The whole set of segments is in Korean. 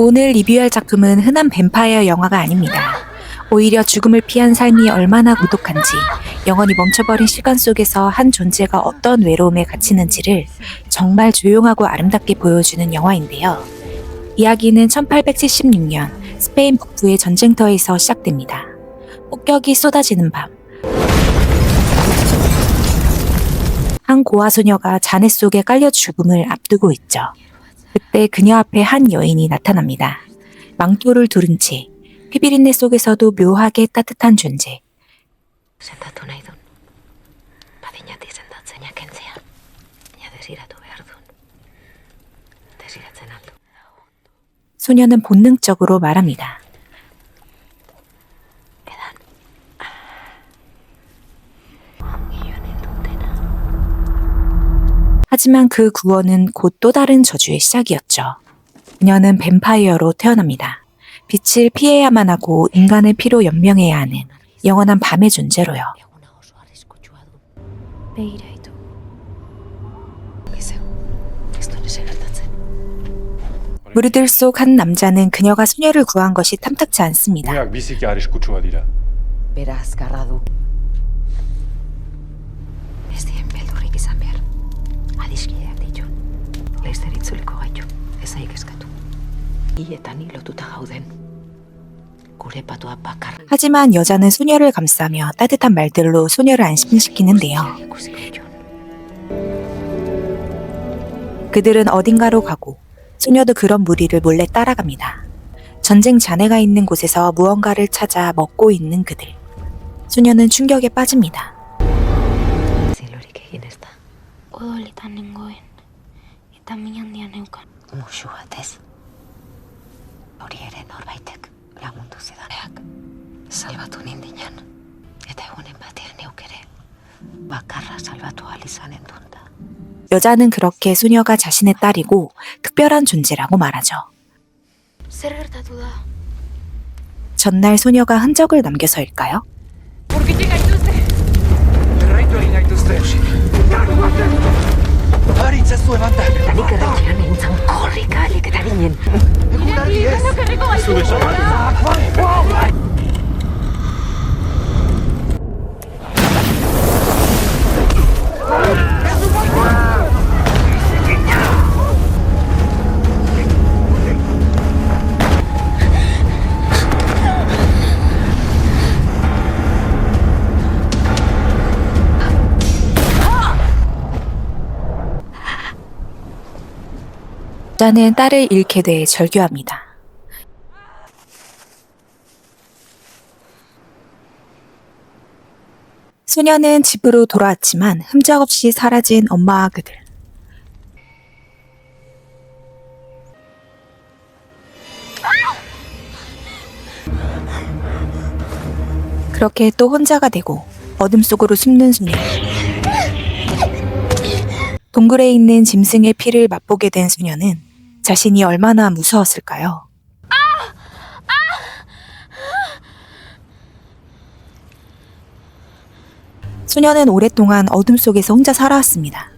오늘 리뷰할 작품은 흔한 뱀파이어 영화가 아닙니다. 오히려 죽음을 피한 삶이 얼마나 고독한지, 영원히 멈춰버린 시간 속에서 한 존재가 어떤 외로움에 갇히는지를 정말 조용하고 아름답게 보여주는 영화인데요. 이야기는 1876년 스페인 북부의 전쟁터에서 시작됩니다. 폭격이 쏟아지는 밤. 한 고아 소녀가 잔해 속에 깔려 죽음을 앞두고 있죠. 그때 그녀 앞에 한 여인이 나타납니다. 망토를 두른 채 피비린내 속에서도 묘하게 따뜻한 존재. 소녀는 본능적으로 말합니다. 하지만 그 구원은 곧 또 다른 저주의 시작이었죠. 그녀는 뱀파이어로 태어납니다. 빛을 피해야만 하고 인간의 피로 연명해야 하는 영원한 밤의 존재로요. 무리들 속 한 남자는 그녀가 소녀를 구한 것이 탐탁치 않습니다. 하지만 여자는 소녀를 감싸며 따뜻한 말들로 소녀를 안심시키는데요. 그들은 어딘가로 가고 소녀도 그런 무리를 몰래 따라갑니다. 전쟁 잔해가 있는 곳에서 무언가를 찾아 먹고 있는 그들. 소녀는 충격에 빠집니다. Zilorik egin ez da. Odolitan nengoen. Eta min handia neukan. Musu batez. Hori ere norbaitek lagundu zidaneak. Salbatu nindinan. Eta egunen batean neuk ere. Bakarra salbatu ahal izanen dunda. 여자는 그렇게 소녀가 자신의 딸이고 특별한 존재라고 말하죠. Zer gertatu da? 전날 소녀가 흔적을 남겨서일까요? Erraitu egin gaituzte. Ari itzazu emanda. Nik erretxean egintzen korrika alik eta ginen. Argi ez. 여자는 딸을 잃게 돼 절규합니다. 소녀는 집으로 돌아왔지만 흠적 없이 사라진 엄마와 그들. 그렇게 또 혼자가 되고 어둠 속으로 숨는 소녀. 동굴에 있는 짐승의 피를 맛보게 된 소녀는 자신이 얼마나 무서웠을까요? 소녀는 오랫동안 어둠 속에서 혼자 살아왔습니다.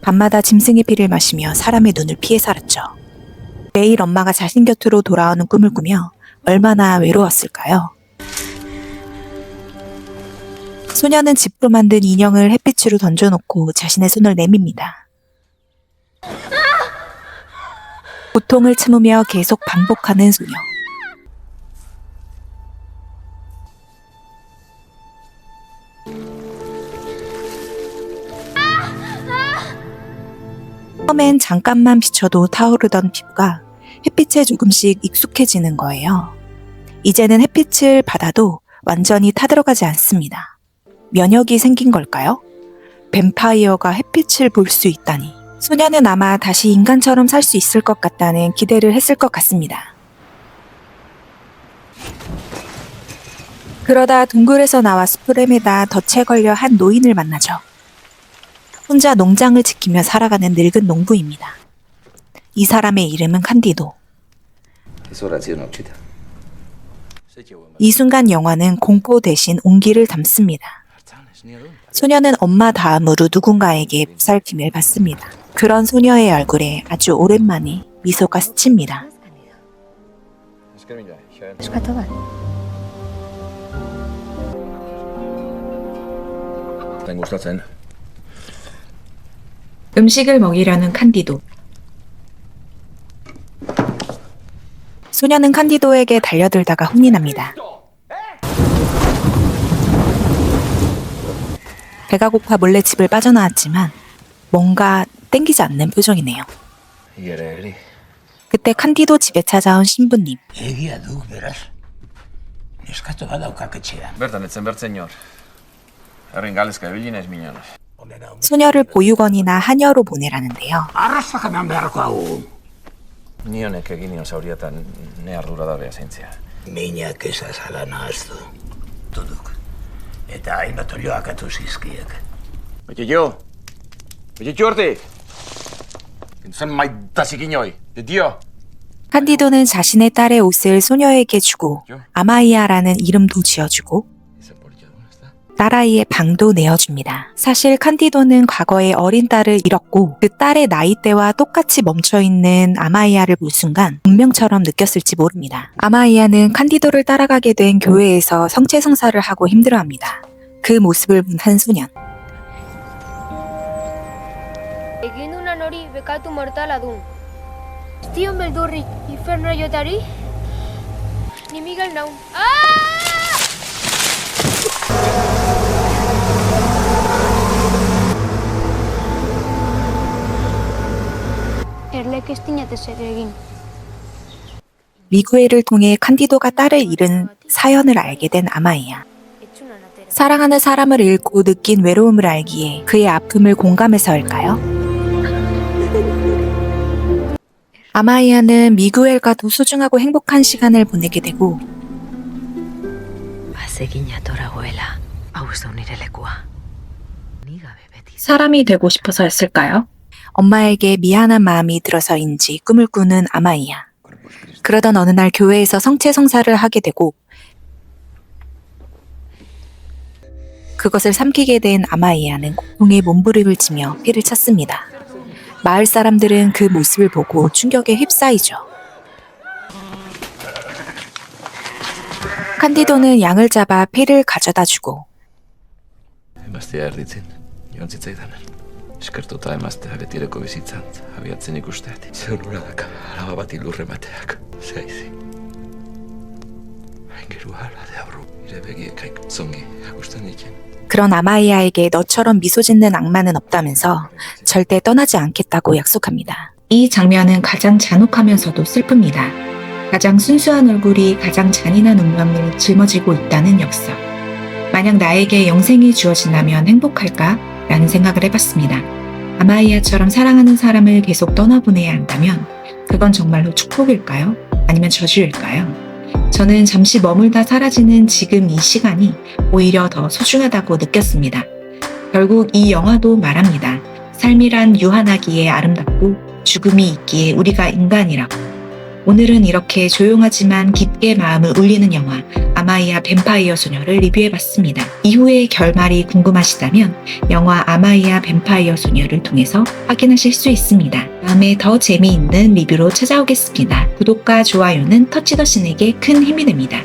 밤마다 짐승의 피를 마시며 사람의 눈을 피해 살았죠. 매일 엄마가 자신 곁으로 돌아오는 꿈을 꾸며 얼마나 외로웠을까요? 소녀는 집으로 만든 인형을 햇빛으로 던져놓고 자신의 손을 내밉니다. 고통을 참으며 계속 반복하는 소녀. 처음엔 잠깐만 비춰도 타오르던 피부가 햇빛에 조금씩 익숙해지는 거예요. 이제는 햇빛을 받아도 완전히 타들어가지 않습니다. 면역이 생긴 걸까요? 뱀파이어가 햇빛을 볼 수 있다니. 소녀는 아마 다시 인간처럼 살 수 있을 것 같다는 기대를 했을 것 같습니다. 그러다 동굴에서 나와 헤매다 덫에 걸려 한 노인을 만나죠. 혼자 농장을 지키며 살아가는 늙은 농부입니다. 이 사람의 이름은 칸디도. 이 순간 영화는 공포 대신 온기를 담습니다. 소녀는 엄마 다음으로 누군가에게 보살핌을 받습니다. 그런 소녀의 얼굴에 아주 오랜만에 미소가 스칩니다. 음식을 먹이려는 칸디도. 소녀는 칸디도에게 달려들다가 혼이 납니다. 배가 고파 몰래 집을 빠져나왔지만 뭔가 땡기지 않는 표정이네요. 그때 칸디도 집에 찾아온 신부님. 소녀를 보육원이나 하녀로 보내라는데요. Ni honek egin nion zaurietan ne ardura da beha zeintzea. Minak ezazala nahaztu. Tuduk. Eta hainbat olioak atu zizkiek. Bete jo! Bete jo hortik! Zen maitazik inoi! De dio! 칸디도는 자신의 딸의 옷을 소녀에게 주고 아마이아라는 이름도 지어주고 딸아이의 방도 내어줍니다. 사실 칸디도는 과거에 어린 딸을 잃었고 그 딸의 나이대와 똑같이 멈춰있는 아마이아를 볼 순간 운명처럼 느꼈을지 모릅니다. 아마이아는 칸디도를 따라가게 된 교회에서 성체성사를 하고 힘들어합니다. 그 모습을 본 한 소년. Inferno? Ni naun. Ah! Erlek ez dinate zer egin. 미구엘을 통해 칸디도가 딸을 잃은 사연을 알게 된 atera. 사랑하는 사람을 잃고 느낀 외로움을 알기에 그의 아픔을 공감해서일까요? 아마이아는 미구엘과 더 소중하고 행복한 시간을 보내게 되고 Da nire lekua. Ni gabe beti 사람이 되고 싶어서였을까요? 엄마에게 미안한 마음이 들어서인지 꿈을 꾸는 아마이아. 그러던 어느 날 교회에서 성체 성사를 하게 되고 그것을 삼키게 된 아마이아는 고통에 몸부림을 치며 피를 찾습니다. 마을 사람들은 그 모습을 보고 충격에 휩싸이죠. 칸디도는 양을 잡아 피를 가져다 주고. 그런 아마이아에게 너처럼 미소 짓는 악마는 없다면서 절대 떠나지 않겠다고 약속합니다. 이 장면은 가장 잔혹하면서도 슬픕니다. 가장 순수한 얼굴이 가장 잔인한 운명을 짊어지고 있다는 역사. 만약 나에게 영생이 주어진다면 행복할까? 라는 생각을 해봤습니다. 아마이아처럼 사랑하는 사람을 계속 떠나보내야 한다면 그건 정말로 축복일까요? 아니면 저주일까요? 저는 잠시 머물다 사라지는 지금 이 시간이 오히려 더 소중하다고 느꼈습니다. 결국 이 영화도 말합니다. 삶이란 유한하기에 아름답고 죽음이 있기에 우리가 인간이라고. 오늘은 이렇게 조용하지만 깊게 마음을 울리는 영화 아마이아 뱀파이어 소녀를 리뷰해봤습니다. 이후의 결말이 궁금하시다면 영화 아마이아 뱀파이어 소녀를 통해서 확인하실 수 있습니다. 다음에 더 재미있는 리뷰로 찾아오겠습니다. 구독과 좋아요는 터치더신에게 큰 힘이 됩니다.